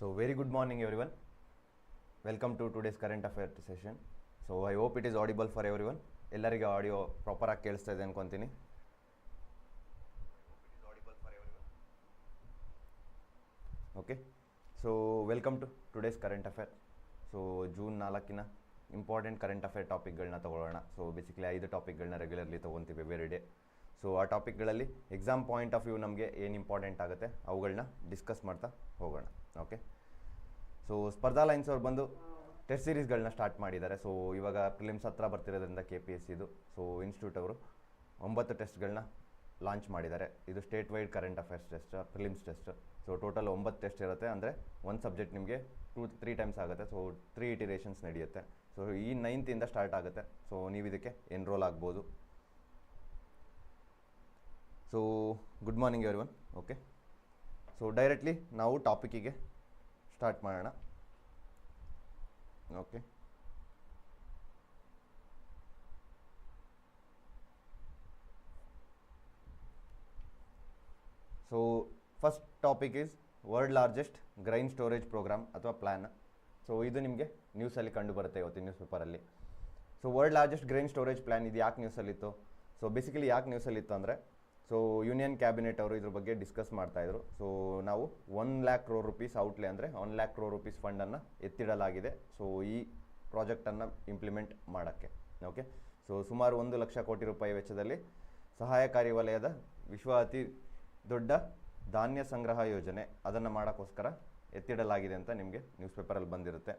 So, very good morning, everyone. Welcome to today's current affairs session. So, I hope it is audible for everyone. ಎಲ್ಲರಿಗೆ audio ಪ್ರಾಪರಾಗಿ ಕೇಳಿಸ್ತಾ ಇದೆ ಅನ್ಕೊಂತೀನಿ okay so welcome to today's current affair so June ನಾಲ್ಕಿನ important current affair ಟಾಪಿಕ್ಗಳನ್ನ ತೊಗೊಳ್ಳೋಣ so basically ಐದು ಟಾಪಿಕ್ಗಳನ್ನ regularly ತೊಗೊತೀವಿ ಬೇರೆ day so ಆ ಟಾಪಿಕ್ಗಳಲ್ಲಿ ಎಕ್ಸಾಮ್ ಪಾಯಿಂಟ್ ಆಫ್ ವ್ಯೂ ನಮಗೆ ಏನು ಇಂಪಾರ್ಟೆಂಟ್ ಆಗುತ್ತೆ ಅವುಗಳನ್ನ ಡಿಸ್ಕಸ್ ಮಾಡ್ತಾ ಹೋಗೋಣ. ಓಕೆ ಸೊ ಸ್ಪರ್ಧಾ ಲೈನ್ಸ್ ಅವ್ರು ಬಂದು ಟೆಸ್ಟ್ ಸೀರೀಸ್ಗಳನ್ನ ಸ್ಟಾರ್ಟ್ ಮಾಡಿದ್ದಾರೆ. ಸೊ ಇವಾಗ ಪ್ರಿಲಿಮ್ಸ್ ಹತ್ರ ಬರ್ತಿರೋದ್ರಿಂದ ಕೆ ಪಿ ಎಸ್ ಸಿದು ಸೊ ಇನ್ಸ್ಟಿಟ್ಯೂಟ್ ಅವರು ಒಂಬತ್ತು ಟೆಸ್ಟ್ಗಳನ್ನ ಲಾಂಚ್ ಮಾಡಿದ್ದಾರೆ. ಇದು state wide current affairs test prelims test so total ಒಂಬತ್ತು ಟೆಸ್ಟ್ ಇರುತ್ತೆ. ಅಂದರೆ ಒಂದು ಸಬ್ಜೆಕ್ಟ್ ನಿಮಗೆ ಟೂ ತ್ರೀ ಟೈಮ್ಸ್ ಆಗುತ್ತೆ. ಸೊ ತ್ರೀ ಇಟಿರೇಷನ್ಸ್ ನಡೆಯುತ್ತೆ. ಸೊ ಈ ನೈನ್ತಿಂದ ಸ್ಟಾರ್ಟ್ ಆಗುತ್ತೆ. ಸೊ ನೀವು ಇದಕ್ಕೆ ಎನ್ರೋಲ್ ಆಗ್ಬೋದು. So good morning everyone okay so directly ನಾವು ಟಾಪಿಕ್ಕಿಗೆ ಸ್ಟಾರ್ಟ್ ಮಾಡೋಣ. Okay so first topic is world largest grain storage programme ಅಥವಾ ಪ್ಲ್ಯಾನ್ ಸೊ ಇದು ನಿಮಗೆ ನ್ಯೂಸಲ್ಲಿ ಕಂಡು ಬರುತ್ತೆ ಇವತ್ತು ನ್ಯೂಸ್ ಪೇಪರಲ್ಲಿ so world largest grain storage plan ಇದು ಯಾಕೆ ನ್ಯೂಸಲ್ಲಿತ್ತು ಸೊ ಬೇಸಿಕಲಿ ಯಾಕೆ ನ್ಯೂಸಲ್ಲಿತ್ತು ಅಂದರೆ ಸೊ ಯೂನಿಯನ್ ಕ್ಯಾಬಿನೆಟ್ ಅವರು ಇದ್ರ ಬಗ್ಗೆ ಡಿಸ್ಕಸ್ ಮಾಡ್ತಾಯಿದ್ರು ಸೊ ನಾವು one lakh crore rupees outlay ಅಂದರೆ ಒನ್ ಲ್ಯಾಕ್ ಕ್ರೋ ರುಪೀಸ್ ಫಂಡನ್ನು ಎತ್ತಿಡಲಾಗಿದೆ. ಸೊ ಈ ಪ್ರಾಜೆಕ್ಟನ್ನು ಇಂಪ್ಲಿಮೆಂಟ್ ಮಾಡೋಕ್ಕೆ. ಓಕೆ ಸೊ ಸುಮಾರು ಒಂದು ಲಕ್ಷ ಕೋಟಿ ರೂಪಾಯಿ ವೆಚ್ಚದಲ್ಲಿ ಸಹಾಯಕಾರಿ ವಲಯದ ವಿಶ್ವ ಅತಿ ದೊಡ್ಡ ಧಾನ್ಯ ಸಂಗ್ರಹ ಯೋಜನೆ ಅದನ್ನು ಮಾಡೋಕ್ಕೋಸ್ಕರ ಎತ್ತಿಡಲಾಗಿದೆ ಅಂತ ನಿಮಗೆ ನ್ಯೂಸ್ ಪೇಪರಲ್ಲಿ ಬಂದಿರುತ್ತೆ.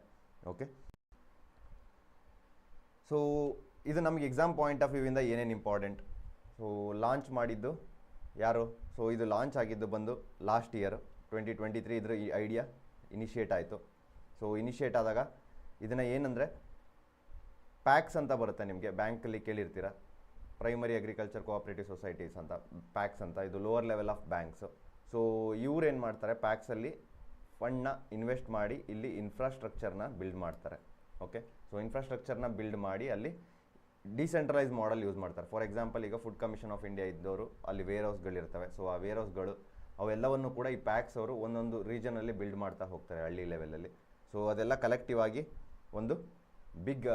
ಓಕೆ ಸೊ ಇದು ನಮಗೆ ಎಕ್ಸಾಮ್ ಪಾಯಿಂಟ್ ಆಫ್ ವ್ಯೂವಿಂದ ಏನೇನು ಇಂಪಾರ್ಟೆಂಟ್ ಸೊ ಲಾಂಚ್ ಮಾಡಿದ್ದು ಯಾರು? ಸೊ ಇದು ಲಾಂಚ್ ಆಗಿದ್ದು ಬಂದು last year twenty twenty three ಇದ್ರ ಈ ಐಡಿಯಾ ಇನಿಷಿಯೇಟ್ ಆಯಿತು. ಸೊ ಇನಿಷಿಯೇಟ್ ಆದಾಗ ಇದನ್ನು ಏನಂದರೆ ಪ್ಯಾಕ್ಸ್ ಅಂತ ಬರುತ್ತೆ ನಿಮಗೆ. ಬ್ಯಾಂಕಲ್ಲಿ ಕೇಳಿರ್ತೀರ? ಪ್ರೈಮರಿ ಅಗ್ರಿಕಲ್ಚರ್ ಕೋಆಪ್ರೇಟಿವ್ ಸೊಸೈಟೀಸ್ ಅಂತ. ಪ್ಯಾಕ್ಸ್ ಅಂತ. ಇದು lower level of banks so ಇವ್ರೇನು ಮಾಡ್ತಾರೆ? ಪ್ಯಾಕ್ಸಲ್ಲಿ ಫಂಡ್ನ ಇನ್ವೆಸ್ಟ್ ಮಾಡಿ ಇಲ್ಲಿ ಇನ್ಫ್ರಾಸ್ಟ್ರಕ್ಚರ್ನ ಬಿಲ್ಡ್ ಮಾಡ್ತಾರೆ. ಓಕೆ ಸೊ ಇನ್ಫ್ರಾಸ್ಟ್ರಕ್ಚರ್ನ ಬಿಲ್ಡ್ ಮಾಡಿ ಅಲ್ಲಿ ಡಿಸೆಂಟ್ರಲೈಸ್ ಮಾಡೆಲ್ ಯೂಸ್ ಮಾಡ್ತಾರೆ. ಫಾರ್ ಎಕ್ಸಾಂಪಲ್ ಈಗ ಫುಡ್ ಕಮಿಷನ್ ಆಫ್ ಇಂಡಿಯಾ ಇದ್ದವರು ಅಲ್ಲಿ ವೇರ್ ಹೌಸ್ಗಳಿರ್ತವೆ ಸೊ ಆ ವೇರ್ ಹೌಸ್ಗಳು ಅವೆಲ್ಲವನ್ನು ಕೂಡ ಈ ಪ್ಯಾಕ್ಸ್ ಅವರು ಒಂದೊಂದು ರೀಜನಲ್ಲಿ ಬಿಲ್ಡ್ ಮಾಡ್ತಾ ಹೋಗ್ತಾರೆ ಹಳ್ಳಿ ಲೆವೆಲಲ್ಲಿ ಸೊ ಅದೆಲ್ಲ ಕಲೆಕ್ಟಿವ್ ಆಗಿ ಒಂದು big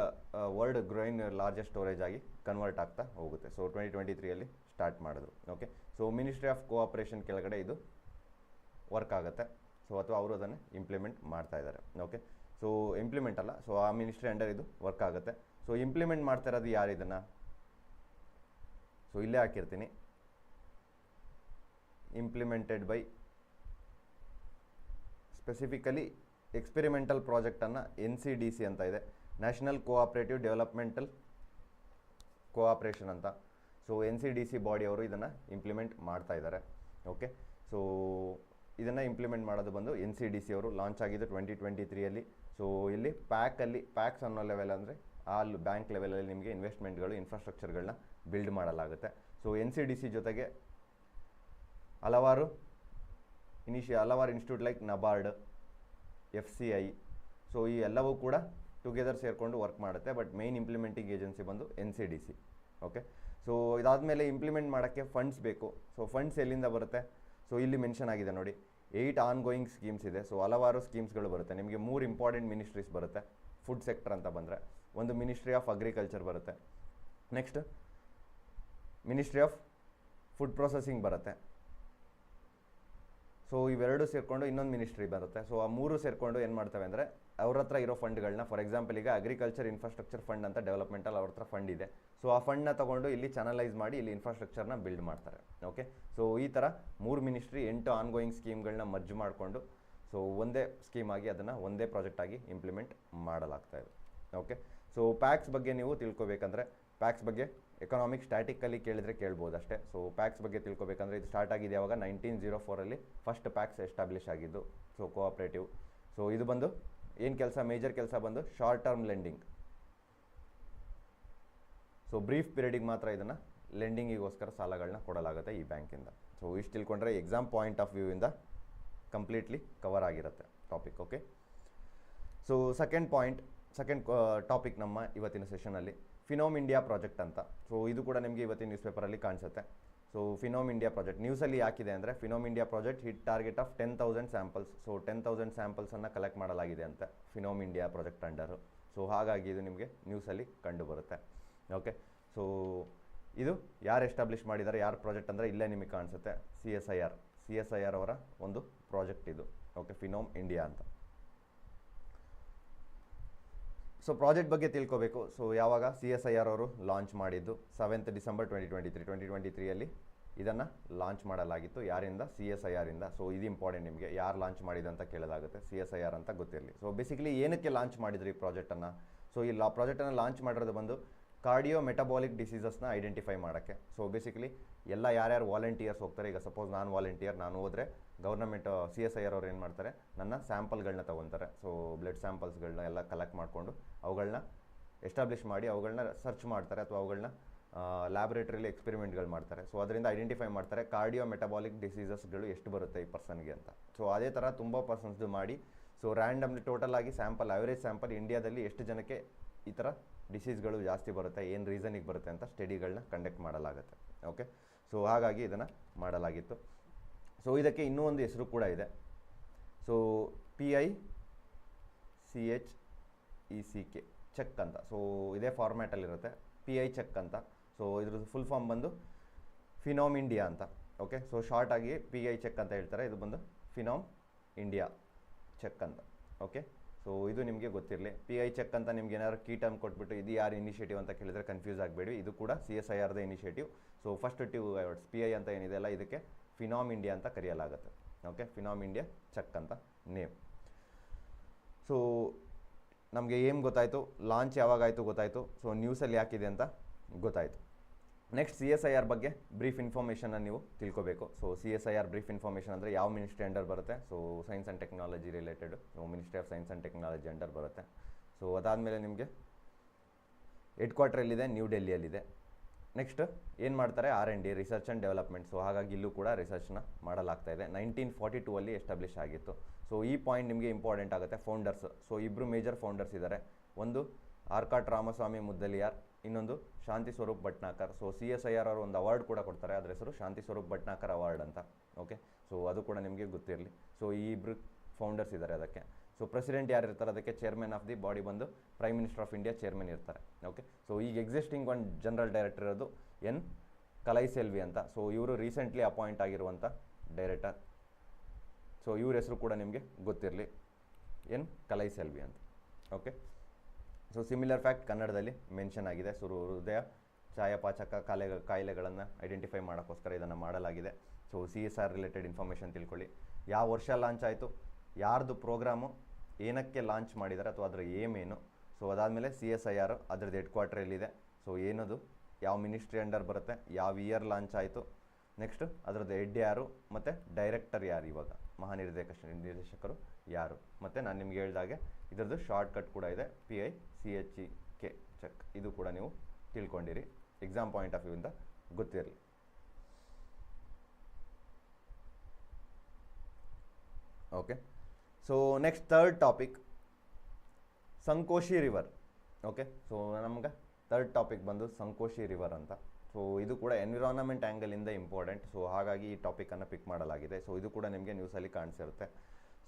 world growing largest storage ಆಗಿ ಕನ್ವರ್ಟ್ ಆಗ್ತಾ ಹೋಗುತ್ತೆ. ಸೊ ಟ್ವೆಂಟಿ ಟ್ವೆಂಟಿ ತ್ರೀಯಲ್ಲಿ ಸ್ಟಾರ್ಟ್ ಮಾಡಿದ್ರು. Okay so ministry of cooperation ಕೆಳಗಡೆ ಇದು ವರ್ಕ್ ಆಗುತ್ತೆ. ಸೊ ಅಥವಾ ಅವರು ಅದನ್ನು ಇಂಪ್ಲಿಮೆಂಟ್ ಮಾಡ್ತಾ ಇದ್ದಾರೆ. ಓಕೆ ಸೊ ಇಂಪ್ಲಿಮೆಂಟ್ ಅಲ್ಲ. ಸೊ ಆ ಮಿನಿಸ್ಟ್ರಿ ಅಂಡರ್ ಇದು ವರ್ಕ್ ಆಗುತ್ತೆ. ಸೊ ಇಂಪ್ಲಿಮೆಂಟ್ ಮಾಡ್ತಾ ಇರೋದು ಯಾರು ಇದನ್ನು? ಸೊ ಇಲ್ಲೇ ಹಾಕಿರ್ತೀನಿ. ಇಂಪ್ಲಿಮೆಂಟೆಡ್ ಬೈ ಸ್ಪೆಸಿಫಿಕಲಿ ಎಕ್ಸ್ಪೆರಿಮೆಂಟಲ್ ಪ್ರಾಜೆಕ್ಟನ್ನು ಎನ್ ಸಿ ಡಿ ಸಿ ಅಂತ ಇದೆ. ನ್ಯಾಷನಲ್ ಕೋಆಪ್ರೇಟಿವ್ ಡೆವಲಪ್ಮೆಂಟಲ್ ಕೋಆಪ್ರೇಷನ್ ಅಂತ. So N C D C body ಅವರು ಇದನ್ನು ಇಂಪ್ಲಿಮೆಂಟ್ ಮಾಡ್ತಾ ಇದ್ದಾರೆ ಓಕೆ ಸೊ ಇದನ್ನು ಇಂಪ್ಲಿಮೆಂಟ್ ಮಾಡೋದು ಬಂದು ಎನ್ ಸಿ ಡಿ ಸಿ ಅವರು ಲಾಂಚ್ ಆಗಿದ್ದು ಟ್ವೆಂಟಿ ಟ್ವೆಂಟಿ ತ್ರೀಯಲ್ಲಿ ಸೊ ಇಲ್ಲಿ ಪ್ಯಾಕಲ್ಲಿ ಪ್ಯಾಕ್ಸ್ ಅನ್ನೋ ಲೆವೆಲ್ ಅಂದರೆ ಆ ಬ್ಯಾಂಕ್ ಲೆವೆಲಲ್ಲಿ ನಿಮಗೆ ಇನ್ವೆಸ್ಟ್ಮೆಂಟ್ಗಳು ಇನ್ಫ್ರಾಸ್ಟ್ರಕ್ಚರ್ಗಳನ್ನ ಬಿಲ್ಡ್ ಮಾಡಲಾಗುತ್ತೆ. So N C D C ಜೊತೆಗೆ ಹಲವಾರು ಇನಿಷಿ ಹಲವಾರು institute like NABARD F C I so ಈ ಎಲ್ಲವೂ ಕೂಡ ಟುಗೆದರ್ ಸೇರಿಕೊಂಡು ವರ್ಕ್ ಮಾಡುತ್ತೆ. ಬಟ್ ಮೇಯ್ನ್ ಇಂಪ್ಲಿಮೆಂಟಿಂಗ್ ಏಜೆನ್ಸಿ ಬಂದು N C D C okay so ಇದಾದಮೇಲೆ ಇಂಪ್ಲಿಮೆಂಟ್ ಮಾಡೋಕ್ಕೆ ಫಂಡ್ಸ್ ಬೇಕು. ಸೊ ಫಂಡ್ಸ್ ಎಲ್ಲಿಂದ ಬರುತ್ತೆ? ಸೊ ಇಲ್ಲಿ ಮೆನ್ಷನ್ ಆಗಿದೆ ನೋಡಿ. ಏಯ್ಟ್ ಆನ್ ಗೋಯಿಂಗ್ ಸ್ಕೀಮ್ಸ್ ಇದೆ. ಸೊ ಹಲವಾರು ಸ್ಕೀಮ್ಸ್ಗಳು ಬರುತ್ತೆ. ನಿಮಗೆ ಮೂರು ಇಂಪಾರ್ಟೆಂಟ್ ಮಿನಿಸ್ಟ್ರೀಸ್ ಬರುತ್ತೆ. ಫುಡ್ ಸೆಕ್ಟರ್ ಅಂತ ಬಂದರೆ. ಒಂದು ಮಿನಿಸ್ಟ್ರಿ ಆಫ್ ಅಗ್ರಿಕಲ್ಚರ್ ಬರುತ್ತೆ. Next ministry of food processing ಬರುತ್ತೆ. ಸೊ ಇವೆರಡು ಸೇರಿಕೊಂಡು ಇನ್ನೊಂದು ಮಿನಿಸ್ಟ್ರಿ ಬರುತ್ತೆ. ಸೊ ಆ ಮೂರು ಸೇರಿಕೊಂಡು ಏನು ಮಾಡ್ತವೆ ಅಂದರೆ, ಅವ್ರ ಹತ್ರ ಇರೋ ಫಂಡ್ಗಳನ್ನ ಫಾರ್ ಎಕ್ಸಾಂಪಲ್ ಈಗ ಅಗ್ರಿಕಲ್ಚರ್ ಇನ್ಫ್ರಾಸ್ಟ್ರಕ್ಚರ್ ಫಂಡ್ ಅಂತ ಡೆವಲಪ್ಮೆಂಟಲ್ಲಿ ಅವ್ರ ಹತ್ರ ಫಂಡ್ ಇದೆ. ಸೊ ಆ ಫಂಡ್ನ ತೊಗೊಂಡು ಇಲ್ಲಿ ಚಾನಲೈಸ್ ಮಾಡಿ ಇಲ್ಲಿ ಇನ್ಫ್ರಾಸ್ಟ್ರಕ್ಚರ್ನ ಬಿಲ್ಡ್ ಮಾಡ್ತಾರೆ. ಓಕೆ ಸೊ ಈ ಥರ ಮೂರು ಮಿನಿಸ್ಟ್ರಿ ಎಂಟು ಆನ್ಗೋಯಿಂಗ್ ಸ್ಕೀಮ್ಗಳನ್ನ ಮರ್ಜ್ ಮಾಡಿಕೊಂಡು ಸೊ ಒಂದೇ ಸ್ಕೀಮ್ ಆಗಿ ಅದನ್ನು ಒಂದೇ ಪ್ರಾಜೆಕ್ಟ್ ಆಗಿ ಇಂಪ್ಲಿಮೆಂಟ್ ಮಾಡಲಾಗ್ತಾ ಇದೆ. ಓಕೆ ಸೊ ಪ್ಯಾಕ್ಸ್ ಬಗ್ಗೆ ನೀವು ತಿಳ್ಕೊಬೇಕಂದ್ರೆ ಪ್ಯಾಕ್ಸ್ ಬಗ್ಗೆ ಎಕನಾಮಿಕ್ ಸ್ಟ್ಯಾಟಿಕಲ್ಲಿ ಕೇಳಿದರೆ ಕೇಳ್ಬೋದು ಅಷ್ಟೇ ಸೊ ಪ್ಯಾಕ್ಸ್ ಬಗ್ಗೆ ತಿಳ್ಕೊಬೇಕಂದ್ರೆ ಇದು ಸ್ಟಾರ್ಟ್ ಆಗಿದೆ ಯಾವಾಗ? ನೈನ್ಟೀನ್ ಜೀರೋ ಫೋರಲ್ಲಿ ಫಸ್ಟ್ ಪ್ಯಾಕ್ಸ್ ಎಸ್ಟಾಬ್ಲಿಷ್ ಆಗಿದ್ದು. ಸೊ ಕೋಆಪ್ರೇಟಿವ್ ಸೊ ಇದು ಬಂದು ಏನು ಕೆಲಸ? ಮೇಜರ್ ಕೆಲಸ ಬಂದು short term lending so brief ಪೀರಿಯಡಿಗೆ ಮಾತ್ರ ಇದನ್ನು ಲೆಂಡಿಂಗಿಗೋಸ್ಕರ ಸಾಲಗಳನ್ನ ಕೊಡಲಾಗುತ್ತೆ ಈ ಬ್ಯಾಂಕಿಂದ ಸೊ ಇಷ್ಟು ತಿಳ್ಕೊಂಡ್ರೆ ಎಕ್ಸಾಮ್ ಪಾಯಿಂಟ್ ಆಫ್ ವ್ಯೂವಿಂದ ಕಂಪ್ಲೀಟ್ಲಿ ಕವರ್ ಆಗಿರುತ್ತೆ topic okay so second point second topic ನಮ್ಮ ಇವತ್ತಿನ ಸೆಷನಲ್ಲಿ ಫಿನೋಮ್ ಇಂಡಿಯಾ ಪ್ರಾಜೆಕ್ಟ್ ಅಂತ. ಸೊ ಇದು ಕೂಡ ನಿಮಗೆ ಇವತ್ತಿನ ನ್ಯೂಸ್ ಪೇಪರಲ್ಲಿ ಕಾಣಿಸುತ್ತೆ. ಸೊ ಫಿನೋಮ್ ಇಂಡಿಯಾ ಪ್ರಾಜೆಕ್ಟ್ ನ್ಯೂಸಲ್ಲಿ ಯಾಕಿದೆ ಅಂದರೆ Phenome India project hit target of ten thousand samples so ten thousand ಸ್ಯಾಂಪಲ್ಸನ್ನು collect ಮಾಡಲಾಗಿದೆ ಅಂತ Phenome India project under so ಹಾಗಾಗಿ ಇದು ನಿಮಗೆ ನ್ಯೂಸಲ್ಲಿ ಕಂಡುಬರುತ್ತೆ ಓಕೆ ಸೊ ಇದು ಯಾರು ಎಸ್ಟಾಬ್ಲಿಷ್ ಮಾಡಿದ್ದಾರೆ ಯಾರು ಪ್ರಾಜೆಕ್ಟ್ ಅಂದರೆ ಇಲ್ಲೇ ನಿಮಗೆ ಕಾಣಿಸುತ್ತೆ. C S I R C S I R ಅವರ ಒಂದು ಪ್ರಾಜೆಕ್ಟ್ ಇದು. ಓಕೆ ಫಿನೋಮ್ ಇಂಡಿಯಾ ಅಂತ. ಸೊ ಪ್ರಾಜೆಕ್ಟ್ ಬಗ್ಗೆ ತಿಳ್ಕೊಬೇಕು. ಸೊ ಯಾವಾಗ ಸಿ ಎಸ್ ಐ ಆರ್ ಅವರು ಲಾಂಚ್ ಮಾಡಿದ್ದು? Seventh December twenty twenty three twenty twenty ತ್ರೀಯಲ್ಲಿ ಇದನ್ನು ಲಾಂಚ್ ಮಾಡಲಾಗಿತ್ತು. ಯಾರಿಂದ? ಸಿ ಎಸ್ ಐ ಆರಿಂದ ಸೊ ಇದು ಇಂಪಾರ್ಟೆಂಟ್ ನಿಮಗೆ. ಯಾರು ಲಾಂಚ್ ಮಾಡಿದ್ದು ಅಂತ ಕೇಳಲಾಗುತ್ತೆ ಸಿ ಎಸ್ ಐ ಆರ್ ಅಂತ ಗೊತ್ತಿರಲಿ. ಸೊ ಬೇಸಿಕಲಿ ಏನಕ್ಕೆ ಲಾಂಚ್ ಮಾಡಿದ್ರು ಈ ಪ್ರಾಜೆಕ್ಟನ್ನು ಸೊ ಈ ಲಾ ಪ್ರಾಜೆಕ್ಟನ್ನು ಲಾಂಚ್ ಮಾಡಿರೋದು ಬಂದು ಕಾರ್ಡಿಯೋ ಮೆಟಬಾಲಿಕ್ ಡಿಸೀಸಸ್ನ ಐಡೆಂಟಿಫೈ ಮಾಡೋಕ್ಕೆ. ಸೊ ಬೇಸಿಕಲಿ ಎಲ್ಲ ಯಾರ್ಯಾರು ವಾಲಂಟಿಯರ್ಸ್ ಹೋಗ್ತಾರೆ, ಈಗ ಸಪೋಸ್ ನಾನು ವಾಲಂಟಿಯರ್ ನಾನು ಹೋದರೆ government C S I R ಅವ್ರು ಏನು ಮಾಡ್ತಾರೆ, ನನ್ನ ಸ್ಯಾಂಪಲ್ಗಳನ್ನ ತೊಗೊತಾರೆ. ಸೊ ಬ್ಲಡ್ ಸ್ಯಾಂಪಲ್ಸ್ಗಳನ್ನ ಎಲ್ಲ ಕಲೆಕ್ಟ್ ಮಾಡಿಕೊಂಡು ಅವುಗಳನ್ನ ಎಸ್ಟಾಬ್ಲಿಷ್ ಮಾಡಿ ಅವುಗಳನ್ನ ಸರ್ಚ್ ಮಾಡ್ತಾರೆ ಅಥವಾ ಅವುಗಳನ್ನ ಲ್ಯಾಬೊರೇಟರಿಲಿ ಎಕ್ಸ್ಪೆರಿಮೆಂಟ್ಗಳು ಮಾಡ್ತಾರೆ. ಸೊ ಅದರಿಂದ ಐಡೆಂಟಿಫೈ ಮಾಡ್ತಾರೆ ಕಾರ್ಡಿಯೋ ಮೆಟಬಾಲಿಕ್ ಡಿಸೀಸಸ್ಗಳು ಎಷ್ಟು ಬರುತ್ತೆ ಈ ಪರ್ಸನ್ಗೆ ಅಂತ. ಸೊ ಅದೇ ಥರ ತುಂಬ ಪರ್ಸನ್ಸ್ದು ಮಾಡಿ ಸೊ ರ್ಯಾಂಡಮ್ಲಿ ಟೋಟಲ್ ಆಗಿ ಸ್ಯಾಂಪಲ್ ಅವರೇಜ್ ಸ್ಯಾಂಪಲ್ ಇಂಡಿಯಾದಲ್ಲಿ ಎಷ್ಟು ಜನಕ್ಕೆ ಈ ಥರ ಡಿಸೀಸ್ಗಳು ಜಾಸ್ತಿ ಬರುತ್ತೆ, ಏನು ರೀಸನಿಗೆ ಬರುತ್ತೆ ಅಂತ ಸ್ಟಡಿಗಳನ್ನ ಕಂಡಕ್ಟ್ ಮಾಡಲಾಗುತ್ತೆ. ಓಕೆ ಸೊ ಹಾಗಾಗಿ ಇದನ್ನು ಮಾಡಲಾಗಿತ್ತು. ಸೊ ಇದಕ್ಕೆ ಇನ್ನೂ ಒಂದು ಹೆಸರು ಕೂಡ ಇದೆ. So P I C H E C K check ಅಂತ. ಸೊ ಇದೇ ಫಾರ್ಮ್ಯಾಟಲ್ಲಿರುತ್ತೆ ಪಿ ಐ ಚೆಕ್ ಅಂತ. ಸೊ ಇದ್ರದ್ದು ಫುಲ್ ಫಾರ್ಮ್ ಬಂದು ಫಿನೋಮ್ ಇಂಡಿಯಾ ಅಂತ. ಓಕೆ ಸೊ ಶಾರ್ಟಾಗಿ ಪಿ ಐ ಚೆಕ್ ಅಂತ ಹೇಳ್ತಾರೆ. ಇದು ಬಂದು ಫಿನೋಮ್ ಇಂಡಿಯಾ ಚೆಕ್ ಅಂತ. ಓಕೆ ಸೊ ಇದು ನಿಮಗೆ ಗೊತ್ತಿರಲಿ. ಪಿ ಐ ಚೆಕ್ ಅಂತ ನಿಮ್ಗೆ ಏನಾದ್ರು ಕೀ ಟರ್ಮ್ ಕೊಟ್ಬಿಟ್ಟು ಇದು ಯಾರು ಇನಿಷಿಯೇಟಿವ್ ಅಂತ ಕೇಳಿದರೆ ಕನ್ಫ್ಯೂಸ್ ಆಗಬೇಡಿ. ಇದು ಕೂಡ C S I ಆರ್ದ initiative so first two awards P I ಅಂತ ಏನಿದೆ ಅಲ್ಲ, ಇದಕ್ಕೆ ಫಿನಾಮ್ ಇಂಡಿಯಾ ಅಂತ ಕರೆಯಲಾಗುತ್ತೆ. ಓಕೆ ಫಿನಾಮ್ ಇಂಡಿಯಾ ಚೆಕ್ ಅಂತ ನೇಮ್ ಸೊ ನಮಗೆ ಏನು ಗೊತ್ತಾಯಿತು? ಲಾಂಚ್ ಯಾವಾಗಾಯಿತು ಗೊತ್ತಾಯಿತು? ಸೊ ನ್ಯೂಸಲ್ಲಿ ಯಾಕಿದೆ ಅಂತ ಗೊತ್ತಾಯಿತು. Next C S I R ಬಗ್ಗೆ ಬ್ರೀಫ್ ಇನ್ಫಾರ್ಮೇಷನ್ನ ನೀವು ತಿಳ್ಕೋಬೇಕು. So C S I R brief information ಅಂದರೆ ಯಾವ ಮಿನಿಸ್ಟ್ರಿ ಅಂಡರ್ ಬರುತ್ತೆ? So science and technology related ministry of science and technology under ಬರುತ್ತೆ. ಸೊ ಅದಾದಮೇಲೆ ನಿಮಗೆ ಹೆಡ್ ಕ್ವಾರ್ಟ್ರಲ್ಲಿದೆ ನ್ಯೂ ಡೆಲ್ಲಿಯಲ್ಲಿದೆ ನೆಕ್ಸ್ಟ್ ಏನು ಮಾಡ್ತಾರೆ? R and D research and development so ಹಾಗಾಗಿ ಇಲ್ಲೂ ಕೂಡ ರಿಸರ್ಚ್ನ ಮಾಡಲಾಗ್ತಾ ಇದೆ. ನೈನ್ಟೀನ್ ಫಾರ್ಟಿ ಟೂ ಅಲ್ಲಿ ಎಸ್ಟಾಬ್ಲಿಷ್ ಆಗಿತ್ತು. ಸೊ ಈ ಪಾಯಿಂಟ್ ನಿಮಗೆ ಇಂಪಾರ್ಟೆಂಟ್ ಆಗುತ್ತೆ ಫೌಂಡರ್ಸ್ ಸೊ ಇಬ್ಬರು ಮೇಜರ್ ಫೌಂಡರ್ಸ್ ಇದ್ದಾರೆ. ಒಂದು ಆರ್ಕಾಟ್ ರಾಮಸ್ವಾಮಿ ಮುದ್ದಲಿಯಾರ್ ಇನ್ನೊಂದು Shanti Swarup Bhatnagar. So C S I R ಅವರು ಒಂದು ಅವಾರ್ಡ್ ಕೂಡ ಕೊಡ್ತಾರೆ. ಅದರ ಹೆಸರು ಶಾಂತಿ ಸ್ವರೂಪ್ ಭಟ್ನಾಕರ್ ಅವಾರ್ಡ್ ಅಂತ. ಓಕೆ ಸೊ ಅದು ಕೂಡ ನಿಮಗೆ ಗೊತ್ತಿರಲಿ. ಸೊ ಈ ಇಬ್ಬರು ಫೌಂಡರ್ಸ್ ಇದ್ದಾರೆ ಅದಕ್ಕೆ. ಸೊ ಪ್ರೆಸಿಡೆಂಟ್ ಯಾರು ಇರ್ತಾರೆ? ಅದಕ್ಕೆ ಚೇರ್ಮನ್ ಆಫ್ ದಿ ಬಾಡಿ ಬಂದು prime minister of India chairman ಇರ್ತಾರೆ. ಓಕೆ ಸೊ ಈಗ ಎಕ್ಸಿಸ್ಟಿಂಗ್ ಒಂದು ಜನರಲ್ ಡೈರೆಕ್ಟರ್ ಇರೋದು ಎನ್ ಕಲೈ ಸೆಲ್ವಿ ಅಂತ. ಸೊ ಇವರು ರೀಸೆಂಟ್ಲಿ ಅಪಾಯಿಂಟ್ ಆಗಿರುವಂಥ ಡೈರೆಕ್ಟರ್ ಸೊ ಇವ್ರ ಹೆಸರು ಕೂಡ ನಿಮಗೆ ಗೊತ್ತಿರಲಿ. ಎನ್ ಕಲೈ ಸೆಲ್ವಿ ಅಂತ. ಓಕೆ ಸೊ ಸಿಮಿಲರ್ ಫ್ಯಾಕ್ಟ್ ಕನ್ನಡದಲ್ಲಿ ಮೆನ್ಷನ್ ಆಗಿದೆ. ಸುರು ಹೃದಯ, ಛಾಯಾಪಾಚಕ ಕಾಯಿಲೆ ಕಾಯಿಲೆಗಳನ್ನು ಐಡೆಂಟಿಫೈ ಮಾಡೋಕ್ಕೋಸ್ಕರ ಇದನ್ನು ಮಾಡಲಾಗಿದೆ. So C S R related information ತಿಳ್ಕೊಳ್ಳಿ. ಯಾವ ವರ್ಷ ಲಾಂಚ್ ಆಯಿತು? ಯಾರ್ದು ಪ್ರೋಗ್ರಾಮು ಏನಕ್ಕೆ ಲಾಂಚ್ ಮಾಡಿದ್ದಾರೆ ಅಥವಾ ಅದರ ಏಮ್ ಏನು ಸೊ ಅದಾದಮೇಲೆ ಸಿ ಎಸ್ ಐ ಆರ್ ಅದ್ರದ್ದು ಹೆಡ್ ಕ್ವಾರ್ಟರ್ ಎಲ್ಲಿದೆ? ಸೊ ಏನದು? ಯಾವ ಮಿನಿಸ್ಟ್ರಿ ಅಂಡರ್ ಬರುತ್ತೆ? ಯಾವ ಇಯರ್ ಲಾಂಚ್ ಆಯಿತು? ನೆಕ್ಸ್ಟ್ ಅದರದ್ದು ಹೆಡ್ ಯಾರು? ಮತ್ತು ಡೈರೆಕ್ಟರ್ ಯಾರು ಇವಾಗ? ಮಹಾನಿರ್ದೇಶಕ ನಿರ್ದೇಶಕರು ಯಾರು? ಮತ್ತು ನಾನು ನಿಮ್ಗೆ ಹೇಳ್ದಾಗೆ ಇದರದ್ದು ಶಾರ್ಟ್ ಕಟ್ ಕೂಡ ಇದೆ. P I C H E K check ಇದು ಕೂಡ ನೀವು ತಿಳ್ಕೊಂಡಿರಿ. ಎಕ್ಸಾಮ್ ಪಾಯಿಂಟ್ ಆಫ್ ವ್ಯೂಯಿಂದ ಗೊತ್ತಿರಲಿ. Okay so next third topic Sunkoshi river okay so ನಮ್ಗೆ ಥರ್ಡ್ ಟಾಪಿಕ್ ಬಂದು ಸಂಕೋಶಿ ರಿವರ್ ಅಂತ. ಸೊ ಇದು ಕೂಡ ಎನ್ವಿರಾನ್ಮೆಂಟ್ ಆ್ಯಂಗಲಿಂದ ಇಂಪಾರ್ಟೆಂಟ್ ಸೊ ಹಾಗಾಗಿ ಈ ಟಾಪಿಕನ್ನು ಪಿಕ್ ಮಾಡಲಾಗಿದೆ. ಸೊ ಇದು ಕೂಡ ನಿಮಗೆ ನ್ಯೂಸಲ್ಲಿ ಕಾಣಿಸಿರುತ್ತೆ.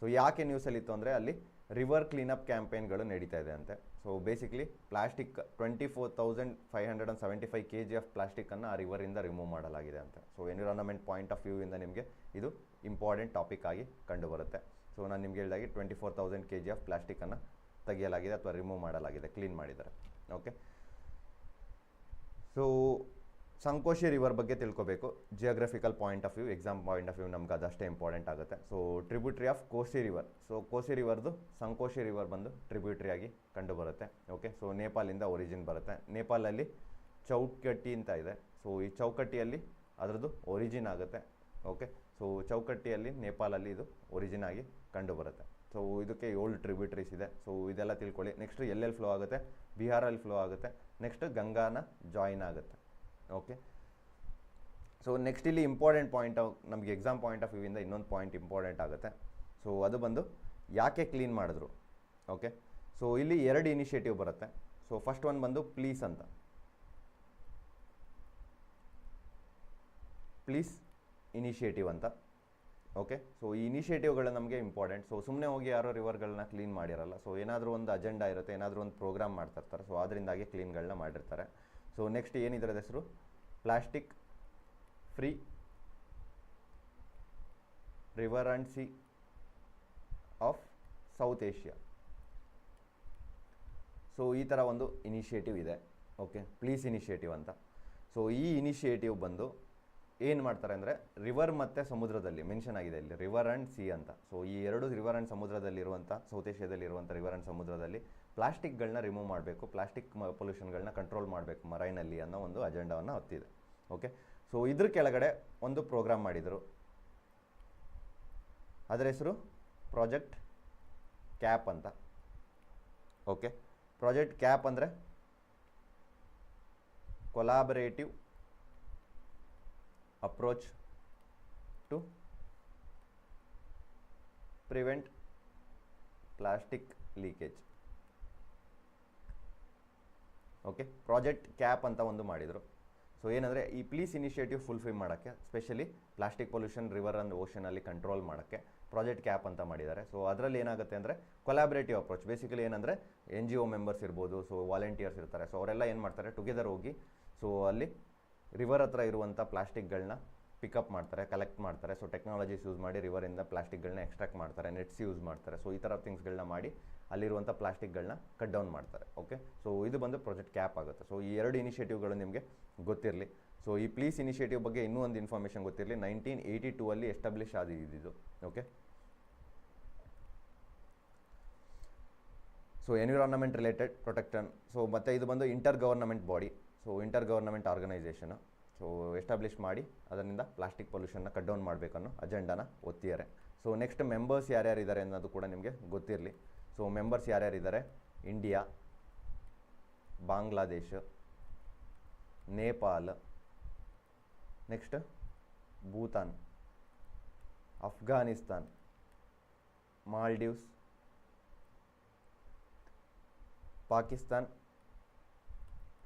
ಸೊ ಯಾಕೆ ನ್ಯೂಸಲ್ಲಿ ಇತ್ತು ಅಂದರೆ ಅಲ್ಲಿ ರಿವರ್ ಕ್ಲೀನಪ್ ಕ್ಯಾಂಪೇನ್ಗಳು ನಡೀತಾ ಇದೆ ಅಂತೆ. So basically plastic twenty four thousand five hundred and seventy five K G of ಪ್ಲಾಸ್ಟಿಕ್ಕನ್ನು ಆ ರಿವರಿಂದ ರಿಮೂವ್ ಮಾಡಲಾಗಿದೆ ಅಂತ. ಸೊ ಎನ್ವಿರಾನ್ಮೆಂಟ್ ಪಾಯಿಂಟ್ ಆಫ್ ವ್ಯೂವಿಂದ ನಿಮಗೆ ಇದು ಇಂಪಾರ್ಟೆಂಟ್ ಟಾಪಿಕ್ ಆಗಿ ಕಂಡುಬರುತ್ತೆ. ಸೊ ನಾನು ನಿಮ್ಗೆ ಹೇಳಿದಾಗೆ twenty four thousand K G of ಪ್ಲಾಸ್ಟಿಕ್ಕನ್ನು ತೆಗೆಯಲಾಗಿದೆ ಅಥವಾ ರಿಮೂವ್ ಮಾಡಲಾಗಿದೆ ಕ್ಲೀನ್ ಮಾಡಿದ್ದಾರೆ. ಓಕೆ ಸೊ ಸಂಕೋಶಿ ರಿವರ್ ಬಗ್ಗೆ ತಿಳ್ಕೊಬೇಕು. Geographical point of view exam point of view ನಮ್ಗೆ ಅದಷ್ಟೇ ಇಂಪಾರ್ಟೆಂಟ್ ಆಗುತ್ತೆ. So tributary of Kosi river so Kosi ರಿವರ್ದು Sankosh river ಬಂದು ಟ್ರಿಬ್ಯೂಟ್ರಿ ಆಗಿ ಕಂಡುಬರುತ್ತೆ. ಓಕೆ ಸೊ ನೇಪಾಲಿಂದ ಒರಿಜಿನ್ ಬರುತ್ತೆ. ನೇಪಾಲಲ್ಲಿ ಚೌಕಟ್ಟಿ ಅಂತ ಇದೆ. ಸೊ ಈ ಚೌಕಟ್ಟಿಯಲ್ಲಿ ಅದರದ್ದು ಒರಿಜಿನ್ ಆಗುತ್ತೆ. ಓಕೆ ಸೊ ಚೌಕಟ್ಟಿಯಲ್ಲಿ ನೇಪಾಲಲ್ಲಿ ಇದು ಒರಿಜಿನ್ ಆಗಿ ಕಂಡುಬರುತ್ತೆ. ಸೊ ಇದಕ್ಕೆ ಏಳು ಟ್ರಿಬ್ಯೂಟ್ರೀಸ್ ಇದೆ. ಸೊ ಇದೆಲ್ಲ ತಿಳ್ಕೊಳ್ಳಿ. ನೆಕ್ಸ್ಟ್ ಎಲ್ಲೆಲ್ಲಿ ಫ್ಲೋ ಆಗುತ್ತೆ? ಬಿಹಾರಲ್ಲಿ ಫ್ಲೋ ಆಗುತ್ತೆ. ನೆಕ್ಸ್ಟ್ ಗಂಗಾನ ಜಾಯಿನ್ ಆಗುತ್ತೆ. ಓಕೆ ಸೊ ನೆಕ್ಸ್ಟ್ ಇಲ್ಲಿ ಇಂಪಾರ್ಟೆಂಟ್ ಪಾಯಿಂಟ್ ನಮಗೆ ಎಕ್ಸಾಮ್ ಪಾಯಿಂಟ್ ಆಫ್ ವ್ಯೂವಿಂದ ಇನ್ನೊಂದು ಪಾಯಿಂಟ್ ಇಂಪಾರ್ಟೆಂಟ್ ಆಗುತ್ತೆ. ಸೊ ಅದು ಬಂದು ಯಾಕೆ ಕ್ಲೀನ್ ಮಾಡಿದ್ರು? ಓಕೆ ಸೊ ಇಲ್ಲಿ ಎರಡು ಇನಿಷಿಯೇಟಿವ್ ಬರುತ್ತೆ. ಸೊ ಫಸ್ಟ್ ಒನ್ ಬಂದು ಪ್ಲೀಸ್ ಅಂತ. ಪ್ಲೀಸ್ ಇನಿಷಿಯೇಟಿವ್ ಅಂತ. ಓಕೆ ಸೊ ಈ ಇನಿಷಿಯೇಟಿವ್ಗಳು ನಮಗೆ ಇಂಪಾರ್ಟೆಂಟ್ ಸೊ ಸುಮ್ಮನೆ ಹೋಗಿ ಯಾರೋ ರಿವರ್ಗಳನ್ನ ಕ್ಲೀನ್ ಮಾಡಿರಲ್ಲ. ಸೊ ಏನಾದರೂ ಒಂದು ಅಜೆಂಡಾ ಇರುತ್ತೆ, ಏನಾದರೂ ಒಂದು ಪ್ರೋಗ್ರಾಮ್ ಮಾಡ್ತಿರ್ತಾರೆ ಸೊ ಅದರಿಂದಾಗಿ ಕ್ಲೀನ್ಗಳನ್ನ ಮಾಡಿರ್ತಾರೆ. ಸೊ ನೆಕ್ಸ್ಟ್ ಏನಿದ್ರದ ಹೆಸರು? Plastic free river and C of south Asia so ಈ ಥರ ಒಂದು ಇನಿಷಿಯೇಟಿವ್ ಇದೆ. ಓಕೆ ಪ್ಲೀಸ್ ಇನಿಷಿಯೇಟಿವ್ ಅಂತ. ಸೊ ಈ ಇನಿಷಿಯೇಟಿವ್ ಬಂದು ಏನು ಮಾಡ್ತಾರೆ ಅಂದರೆ ರಿವರ್ ಮತ್ತು ಸಮುದ್ರದಲ್ಲಿ ಮೆನ್ಷನ್ ಆಗಿದೆ ಇಲ್ಲಿ ರಿವರ್ ಆ್ಯಂಡ್ ಸಿ ಅಂತ. ಸೊ ಈ ಎರಡು ರಿವರ್ ಆ್ಯಂಡ್ ಸಮುದ್ರದಲ್ಲಿರುವಂಥ ಸೌತ್ ಏಷ್ಯಾದಲ್ಲಿರುವಂಥ ರಿವರ್ ಆ್ಯಂಡ್ ಸಮುದ್ರದಲ್ಲಿ ಪ್ಲಾಸ್ಟಿಕ್ಗಳನ್ನ ರಿಮೂವ್ ಮಾಡಬೇಕು, ಪ್ಲಾಸ್ಟಿಕ್ ಪೊಲ್ಯೂಷನ್ಗಳನ್ನ ಕಂಟ್ರೋಲ್ ಮಾಡಬೇಕು ಮರೈನಲ್ಲಿ ಅನ್ನೋ ಒಂದು ಅಜೆಂಡಾವನ್ನು ಹೊತ್ತಿದೆ ಓಕೆ ಸೊ ಇದ್ರ ಕೆಳಗಡೆ ಒಂದು ಪ್ರೋಗ್ರಾಮ್ ಮಾಡಿದರು. ಅದರ ಹೆಸರು ಪ್ರಾಜೆಕ್ಟ್ ಕ್ಯಾಪ್ ಅಂತ ಓಕೆ ಪ್ರಾಜೆಕ್ಟ್ ಕ್ಯಾಪ್ ಅಂದರೆ collaborative approach to prevent plastic leakage okay? Project CAP ಅಂತ ಒಂದು ಮಾಡಿದರು. ಸೊ ಏನಂದರೆ ಈ ಪ್ಲೀಸ್ ಇನಿಷಿಯೇಟಿವ್ ಫುಲ್ಫಿಲ್ ಮಾಡೋಕ್ಕೆ, specially plastic pollution, river and ಓಷನಲ್ಲಿ control ಮಾಡೋಕ್ಕೆ ಪ್ರಾಜೆಕ್ಟ್ ಕ್ಯಾಪ್ ಅಂತ ಮಾಡಿದ್ದಾರೆ. ಸೊ ಅದರಲ್ಲಿ ಏನಾಗುತ್ತೆ ಅಂದರೆ ಕೊಲಾಬ್ರೇಟಿವ್ ಅಪ್ರೋಚ್ ಬೇಸಿಕಲಿ ಏನಂದರೆ ಎನ್ ಜಿ ಒ ಮೆಂಬರ್ಸ್ ಇರ್ಬೋದು, ಸೊ ವಾಲಂಟಿಯರ್ಸ್ ಇರ್ತಾರೆ. ಸೊ ಅವರೆಲ್ಲ ಏನು ಮಾಡ್ತಾರೆ ಟುಗೆದರ್ ಹೋಗಿ, ಸೊ ಅಲ್ಲಿ ರಿವರ್ ಹತ್ರ ಇರುವಂಥ ಪ್ಲಾಸ್ಟಿಕ್ಗಳನ್ನ ಪಿಕಪ್ ಮಾಡ್ತಾರೆ ಕಲೆಕ್ಟ್ ಮಾಡ್ತಾರೆ. ಸೊ ಟೆಕ್ನಾಲಜೀಸ್ ಯೂಸ್ ಮಾಡಿ ರಿವರಿಂದ ಪ್ಲಾಸ್ಟಿಕ್ಗಳನ್ನ ಎಕ್ಸ್ಟ್ರಾಕ್ಟ್ ಮಾಡ್ತಾರೆ ನೆಟ್ಸ್ ಯೂಸ್ ಮಾಡ್ತಾರೆ. ಸೊ ಈ ಥರ ಥಿಂಗ್ಸ್ಗಳನ್ನ ಮಾಡಿ ಅಲ್ಲಿರುವಂಥ ಪ್ಲಾಸ್ಟಿಕ್ಗಳನ್ನ ಕಟ್ ಡೌನ್ ಮಾಡ್ತಾರೆ. ಓಕೆ ಸೊ ಇದು ಬಂದು ಪ್ರಾಜೆಕ್ಟ್ ಕ್ಯಾಪ್ ಆಗುತ್ತೆ. ಸೊ ಈ ಎರಡು ಇನಿಷಿಯೇಟಿವ್ಗಳು ನಿಮಗೆ ಗೊತ್ತಿರಲಿ. ಸೊ ಈ ಪ್ಲೀಸ್ ಇನಿಷಿಯೇಟಿವ್ ಬಗ್ಗೆ ಇನ್ನೂ ಒಂದು ಇನ್ಫಾರ್ಮೇಷನ್ ಗೊತ್ತಿರಲಿ. ನೈನ್ಟೀನ್ ಏಯ್ಟಿ ಟೂ ಅಲ್ಲಿ establish ಆದಿದ್ದು okay so environment related protection so ಮತ್ತು ಇದು ಬಂದು inter government body so inter government organisation so establish ಮಾಡಿ, ಅದರಿಂದ ಪ್ಲಾಸ್ಟಿಕ್ ಪೊಲ್ಯೂಷನ್ನ ಕಟ್ ಡೌನ್ ಮಾಡಬೇಕನ್ನೋ ಅಜೆಂಡಾನ ಒತ್ತಿದ್ದಾರೆ. ಸೊ ನೆಕ್ಸ್ಟ್ ಮೆಂಬರ್ಸ್ ಯಾರ್ಯಾರು ಇದ್ದಾರೆ ಅನ್ನೋದು ಕೂಡ ನಿಮಗೆ ಗೊತ್ತಿರಲಿ. So members ಯಾರ್ಯಾರಿದ್ದಾರೆ India Bangladesh Nepal next Bhutan Afghanistan Maldives Pakistan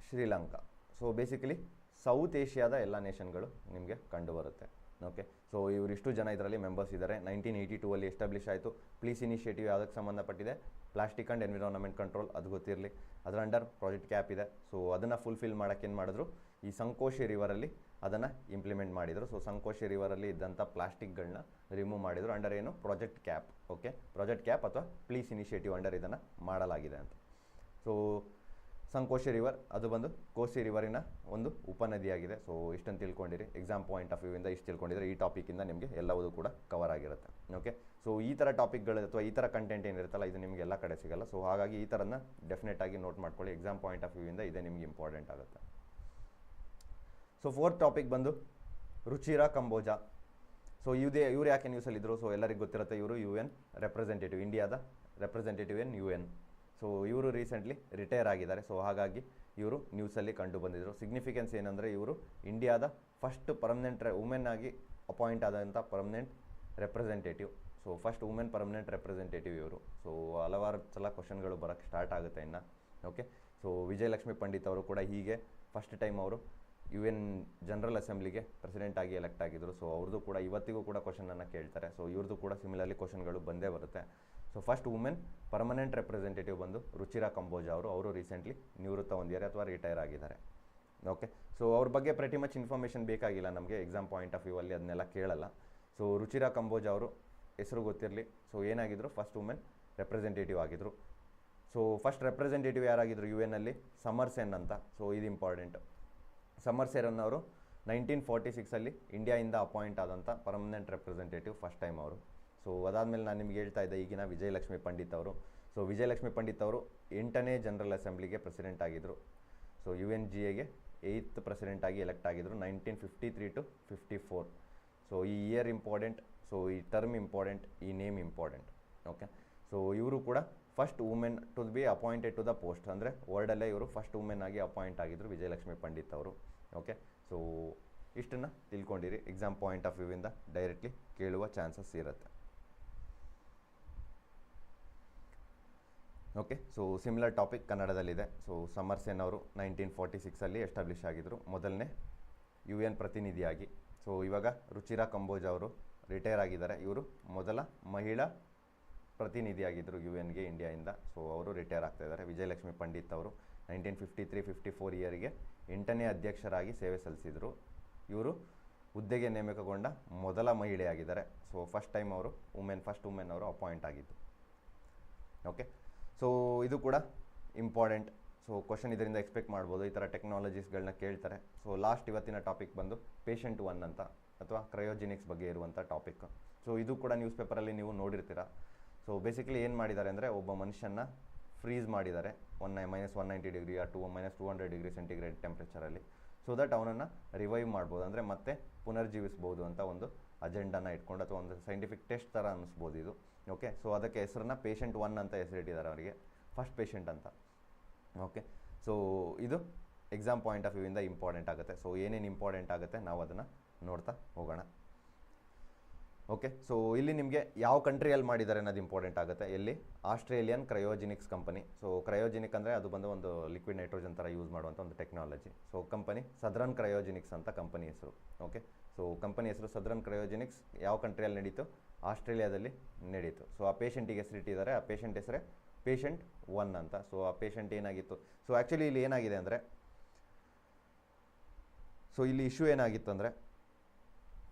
Sri Lanka so basically south ಏಷ್ಯಾದ ಎಲ್ಲ ನೇಷನ್ಗಳು ನಿಮಗೆ ಕಂಡುಬರುತ್ತೆ. ಓಕೆ ಸೊ ಇವರಿಷ್ಟು ಜನ ಇದರಲ್ಲಿ ಮೆಂಬರ್ಸ್ ಇದ್ದಾರೆ ನೈನ್ಟೀನ್ ಏಯ್ಟಿ ಟೂ ಅಲ್ಲಿ ಎಸ್ಟಾಬ್ಲಿಷ್ ಆಯಿತು. ಪ್ಲೀಸ್ ಇನಿಷಿಯೇಟಿವ್ ಯಾವುದಕ್ಕೆ ಸಂಬಂಧಪಟ್ಟಿದೆ? ಪ್ಲಾಸ್ಟಿಕ್ ಆ್ಯಂಡ್ ಎನ್ವಿರಾನ್ಮೆಂಟ್ ಕಂಟ್ರೋಲ್ ಅದು ಗೊತ್ತಿರಲಿ. ಅದರ ಅಂಡರ್ ಪ್ರಾಜೆಕ್ಟ್ ಕ್ಯಾಪ್ ಇದೆ. ಸೊ ಅದನ್ನು ಫುಲ್ಫಿಲ್ ಮಾಡೋಕ್ಕೆ ಏನು ಮಾಡಿದ್ರು? ಈ ಸಂಕೋಶಿ ರಿವರಲ್ಲಿ ಅದನ್ನು ಇಂಪ್ಲಿಮೆಂಟ್ ಮಾಡಿದರು. ಸೊ ಸಂಕೋಶಿ ರಿವರಲ್ಲಿ ಇದ್ದಂಥ ಪ್ಲಾಸ್ಟಿಕ್ಗಳನ್ನ ರಿಮೂವ್ ಮಾಡಿದರು ಅಂಡರ್ ಏನು? Project CAP okay project CAP ಅಥವಾ ಪ್ಲೀಸ್ ಇನಿಷಿಯೇಟಿವ್ ಅಂಡರ್ ಇದನ್ನು ಮಾಡಲಾಗಿದೆ ಅಂತ. ಸೊ ಸಂಕೋಶಿ ರಿವರ್ ಅದು ಬಂದು ಕೋಸಿ ರಿವರಿನ ಒಂದು ಉಪನದಿಯಾಗಿದೆ. ಸೊ ಇಷ್ಟನ್ನು ತಿಳ್ಕೊಂಡಿರಿ. ಎಕ್ಸಾಮ್ ಪಾಯಿಂಟ್ ಆಫ್ ವ್ಯೂವಿಂದ ಇಷ್ಟು ತಿಳ್ಕೊಂಡಿದ್ರೆ ಈ ಟಾಪಿಕಿಂದ ನಿಮಗೆ ಎಲ್ಲವೂ ಕೂಡ ಕವರ್ ಆಗಿರುತ್ತೆ. ಓಕೆ ಸೊ ಈ ಥರ ಟಾಪಿಕ್ಗಳು ಅಥವಾ ಈ ಥರ ಕಂಟೆಂಟ್ ಏನಿರುತ್ತಲ್ಲ ಇದು ನಿಮಗೆ ಎಲ್ಲ ಕಡೆ ಸಿಗಲ್ಲ. ಸೊ ಹಾಗಾಗಿ ಈ ಥರನ ಡೆಫಿನೆಟ್ ಆಗಿ ನೋಟ್ ಮಾಡ್ಕೊಳ್ಳಿ. ಎಕ್ಸಾಮ್ ಪಾಯಿಂಟ್ ಆಫ್ ವ್ಯೂವಿಂದ ಇದೇ ನಿಮಗೆ ಇಂಪಾರ್ಟೆಂಟ್ ಆಗುತ್ತೆ. ಸೊ ಫೋರ್ತ್ ಟಾಪಿಕ್ ಬಂದು ರುಚಿರಾ ಕಂಬೋಜಾ. ಸೊ ಇದೇ ಇವ್ರು ಯಾಕೆ ನ್ಯೂಸಲ್ಲಿದ್ದರು ಸೊ ಎಲ್ಲರಿಗೂ ಗೊತ್ತಿರುತ್ತೆ, ಇವರು ಯು ಎನ್ ರೆಪ್ರೆಸೆಂಟೇಟಿವ್ ಇಂಡಿಯಾದ representative N U N so ಇವರು ರೀಸೆಂಟ್ಲಿ ರಿಟೈರ್ ಆಗಿದ್ದಾರೆ. ಸೊ ಹಾಗಾಗಿ ಇವರು ನ್ಯೂಸಲ್ಲಿ ಕಂಡು ಬಂದಿದ್ದರು ಸಿಗ್ನಿಫಿಕೆನ್ಸ್ ಏನಂದರೆ ಇವರು ಇಂಡಿಯಾದ ಫಸ್ಟ್ ಪರ್ಮನೆಂಟ್ ವುಮೆನ್ ಆಗಿ ಅಪಾಯಿಂಟ್ ಆದಂಥ permanent representative so first women permanent representative ಇವರು. ಸೊ ಹಲವಾರು ಸಲ ಕ್ವಶನ್ಗಳು ಬರೋಕ್ಕೆ ಸ್ಟಾರ್ಟ್ ಆಗುತ್ತೆ ಇನ್ನು. ಓಕೆ ಸೊ ವಿಜಯಲಕ್ಷ್ಮಿ ಪಂಡಿತ್ ಅವರು ಕೂಡ ಹೀಗೆ ಫಸ್ಟ್ ಟೈಮ್ ಅವರು ಯು ಎನ್ ಜನರಲ್ ಅಸೆಂಬ್ಲಿಗೆ ಪ್ರೆಸಿಡೆಂಟ್ ಆಗಿ ಎಲೆಕ್ಟ್ ಆಗಿದ್ದರು ಸೊ ಅವ್ರದ್ದು ಕೂಡ ಇವತ್ತಿಗೂ ಕೂಡ ಕ್ವಶನನ್ನು ಕೇಳ್ತಾರೆ. ಸೊ ಇವ್ರದ್ದು ಕೂಡ ಸಿಮಿಲರ್ಲಿ ಕ್ವಶನ್ಗಳು ಬಂದೇ ಬರುತ್ತೆ. So first women permanent representative ಬಂದು ರುಚಿರಾ ಕಂಬೋಜಾ ಅವರು. ಅವರು ರೀಸೆಂಟ್ಲಿ ನಿವೃತ್ತ ಹೊಂದಿದ್ದಾರೆ ಅಥವಾ ರಿಟೈರ್ ಆಗಿದ್ದಾರೆ. ಓಕೆ ಸೊ ಅವ್ರ ಬಗ್ಗೆ ಪ್ರತಿ ಮಚ್ ಇನ್ಫಾರ್ಮೇಷನ್ ಬೇಕಾಗಿಲ್ಲ ನಮಗೆ. ಎಕ್ಸಾಮ್ ಪಾಯಿಂಟ್ ಆಫ್ ವ್ಯೂ ಅಲ್ಲಿ ಅದನ್ನೆಲ್ಲ ಕೇಳಲ್ಲ. ಸೊ ರುಚಿರಾ ಕಂಬೋಜಾ ಅವರು ಹೆಸರು ಗೊತ್ತಿರಲಿ. ಸೊ ಏನಾಗಿದ್ರು? ಫಸ್ಟ್ ವುಮೆನ್ ರೆಪ್ರೆಸೆಂಟೇಟಿವ್ ಆಗಿದ್ರು. ಸೊ ಫಸ್ಟ್ ರೆಪ್ರೆಸೆಂಟೇಟಿವ್ ಯಾರಾಗಿದ್ರು? ಯು ಎನ್ನಲ್ಲಿ ಸಮರ್ ಸೆನ್ ಅಂತ. ಸೊ ಇದು ಇಂಪಾರ್ಟೆಂಟ್ ಸಮರ್ ಸೇರನ್ ಅವರು ನೈನ್ಟೀನ್ ಫಾರ್ಟಿ ಸಿಕ್ಸಲ್ಲಿ ಇಂಡಿಯಾಯಿಂದ ಅಪಾಯಿಂಟ್ ಆದಂಥ ಪರ್ಮನೆಂಟ್ ರೆಪ್ರೆಸೆಂಟೇಟಿವ್ ಫಸ್ಟ್ ಟೈಮ್ ಅವರು. ಸೊ ಅದಾದಮೇಲೆ ನಾನು ನಿಮ್ಗೆ ಹೇಳ್ತಾ ಇದ್ದೆ, ಈಗಿನ ವಿಜಯಲಕ್ಷ್ಮಿ ಪಂಡಿತ್ ಅವರು. ಸೊ ವಿಜಯಲಕ್ಷ್ಮಿ ಪಂಡಿತ್ ಅವರು ಎಂಟನೇ ಜನರಲ್ ಅಸೆಂಬ್ಲಿಗೆ ಪ್ರೆಸಿಡೆಂಟ್ ಆಗಿದ್ದರು ಸೊ ಯು ಎನ್ ಜಿ ಎಗೆ ಏಯ್ತ್ ಪ್ರೆಸಿಡೆಂಟ್ ಆಗಿ ಎಲೆಕ್ಟ್ ಆಗಿದ್ದರು nineteen fifty three to fifty four. So ಈ ಇಯರ್ ಇಂಪಾರ್ಟೆಂಟ್ ಸೊ ಈ ಟರ್ಮ್ ಇಂಪಾರ್ಟೆಂಟ್ ಈ ನೇಮ್ ಇಂಪಾರ್ಟೆಂಟ್ ಓಕೆ ಸೊ ಇವರು ಕೂಡ first women to be appointed to the post ಅಂದರೆ ವರ್ಲ್ಡಲ್ಲೇ ಇವರು ಫಸ್ಟ್ ವುಮೆನ್ ಆಗಿ ಅಪಾಯಿಂಟ್ ಆಗಿದ್ದರು ವಿಜಯಲಕ್ಷ್ಮಿ ಪಂಡಿತ್ ಅವರು ಓಕೆ ಸೊ ಇಷ್ಟನ್ನು ತಿಳ್ಕೊಂಡಿರಿ ಎಕ್ಸಾಮ್ ಪಾಯಿಂಟ್ ಆಫ್ ವ್ಯೂವಿಂದ ಡೈರೆಕ್ಟ್ಲಿ ಕೇಳುವ ಚಾನ್ಸಸ್ ಇರುತ್ತೆ. ಓಕೆ ಸೊ ಸಿಮಿಲರ್ ಟಾಪಿಕ್ ಕನ್ನಡದಲ್ಲಿದೆ ಸೊ ಸಮರ್ ಸೆನ್ ಅವರು ನೈನ್ಟೀನ್ ಫೋರ್ಟಿ ಸಿಕ್ಸಲ್ಲಿ ಎಸ್ಟಾಬ್ಲಿಷ್ ಆಗಿದ್ದರು ಮೊದಲನೇ ಯು ಎನ್ ಪ್ರತಿನಿಧಿಯಾಗಿ. ಸೊ ಇವಾಗ ರುಚಿರಾ ಕಂಬೋಜ್ ಅವರು ರಿಟೈರ್ ಆಗಿದ್ದಾರೆ. ಇವರು ಮೊದಲ ಮಹಿಳಾ ಪ್ರತಿನಿಧಿಯಾಗಿದ್ದರು ಯು ಎನ್ಗೆ ಇಂಡಿಯಾಯಿಂದ ಸೊ ಅವರು ರಿಟೈರ್ ಆಗ್ತಾ ಇದ್ದಾರೆ. ವಿಜಯಲಕ್ಷ್ಮಿ ಪಂಡಿತ್ ಅವರು nineteen fifty three fifty four ಇಯರ್ಗೆ ಎಂಟನೇ ಅಧ್ಯಕ್ಷರಾಗಿ ಸೇವೆ ಸಲ್ಲಿಸಿದರು. ಇವರು ಹುದ್ದೆಗೆ ನೇಮಕಗೊಂಡ ಮೊದಲ ಮಹಿಳೆಯಾಗಿದ್ದಾರೆ. ಸೊ ಫಸ್ಟ್ ಟೈಮ್ ಅವರು ವುಮೆನ್ ಫಸ್ಟ್ ವುಮೆನ್ ಅವರು ಅಪಾಯಿಂಟ್ ಆಗಿದ್ದು. ಓಕೆ ಸೊ ಇದು ಕೂಡ ಇಂಪಾರ್ಟೆಂಟ್ ಸೊ ಕ್ವಶನ್ ಇದರಿಂದ ಎಕ್ಸ್ಪೆಕ್ಟ್ ಮಾಡ್ಬೋದು. ಈ ಥರ ಟೆಕ್ನಾಲಜೀಸ್ಗಳನ್ನ ಕೇಳ್ತಾರೆ. ಸೊ ಲಾಸ್ಟ್ ಇವತ್ತಿನ ಟಾಪಿಕ್ ಬಂದು ಪೇಷಂಟ್ ಒನ್ ಅಂತ ಅಥವಾ ಕ್ರಯೋಜಿನಿಕ್ಸ್ ಬಗ್ಗೆ ಇರುವಂಥ ಟಾಪಿಕ್ ಸೊ ಇದು ಕೂಡ ನ್ಯೂಸ್ ಪೇಪರಲ್ಲಿ ನೀವು ನೋಡಿರ್ತೀರ. ಸೊ ಬೇಸಿಕಲಿ ಏನು ಮಾಡಿದ್ದಾರೆ ಅಂದರೆ ಒಬ್ಬ ಮನುಷ್ಯನ ಫ್ರೀಸ್ ಮಾಡಿದ್ದಾರೆ. ಒನ್ ನೈ ಮೈನಸ್ ಒನ್ ನೈಂಟಿ ಡಿಗ್ರಿ ಆ to minus two hundred degree centigrade ಟೆಂಪ್ರೇಚರಲ್ಲಿ so that ಅವನನ್ನು ರಿವೈವ್ ಮಾಡ್ಬೋದು. ಅಂದರೆ ಮತ್ತೆ ಪುನರ್ಜೀವಿಸ್ಬೋದು ಅಂತ ಒಂದು ಅಜೆಂಡಾನ ಇಟ್ಕೊಂಡು ಅಥವಾ ಒಂದು ಸೈಂಟಿಫಿಕ್ ಟೆಸ್ಟ್ ಥರ ಅನ್ನಿಸ್ಬೋದು ಇದು. ಓಕೆ ಸೊ ಅದಕ್ಕೆ ಹೆಸರನ್ನ ಪೇಷಂಟ್ ಒನ್ ಅಂತ ಹೆಸರಿಟ್ಟಿದ್ದಾರೆ ಅವರಿಗೆ. ಫಸ್ಟ್ ಪೇಷಂಟ್ ಅಂತ. ಓಕೆ ಸೊ ಇದು ಎಕ್ಸಾಮ್ ಪಾಯಿಂಟ್ ಆಫ್ ವ್ಯೂವಿಂದ ಇಂಪಾರ್ಟೆಂಟ್ ಆಗುತ್ತೆ. ಸೊ ಏನೇನು ಇಂಪಾರ್ಟೆಂಟ್ ಆಗುತ್ತೆ ನಾವು ಅದನ್ನು ನೋಡ್ತಾ ಹೋಗೋಣ. ಓಕೆ ಸೊ ಇಲ್ಲಿ ನಿಮಗೆ ಯಾವ ಕಂಟ್ರಿಯಲ್ಲಿ ಮಾಡಿದ್ದಾರೆ ಅನ್ನೋದು ಇಂಪಾರ್ಟೆಂಟ್ ಆಗುತ್ತೆ. ಎಲ್ಲಿ Australian cryogenics company so cryogenic ಅಂದರೆ ಅದು ಬಂದು ಒಂದು ಲಿಕ್ವಿಡ್ ನೈಟ್ರೋಜನ್ ಥರ ಯೂಸ್ ಮಾಡುವಂಥ ಒಂದು technology so company southern cryogenics ಅಂತ ಕಂಪನಿ ಹೆಸರು. ಓಕೆ ಸೊ ಕಂಪನಿ ಹೆಸರು ಸದ್ರನ್ ಕ್ರಯೋಜಿನಿಕ್ಸ್ ಯಾವ ಕಂಟ್ರಿಯಲ್ಲಿ ನಡೀತು? ಆಸ್ಟ್ರೇಲಿಯಾದಲ್ಲಿ ನಡೀತು. ಸೊ ಆ ಪೇಷಂಟಿಗೆ ಹೆಸರಿಟ್ಟಿದ್ದಾರೆ ಆ ಪೇಷಂಟ್ ಹೆಸರೇ ಪೇಷಂಟ್ ಒನ್ ಅಂತ. ಸೊ ಆ ಪೇಷಂಟ್ ಏನಾಗಿತ್ತು? ಸೊ ಆ್ಯಕ್ಚುಲಿ ಇಲ್ಲಿ ಏನಾಗಿದೆ ಅಂದರೆ ಸೊ ಇಲ್ಲಿ ಇಶ್ಯೂ ಏನಾಗಿತ್ತು ಅಂದರೆ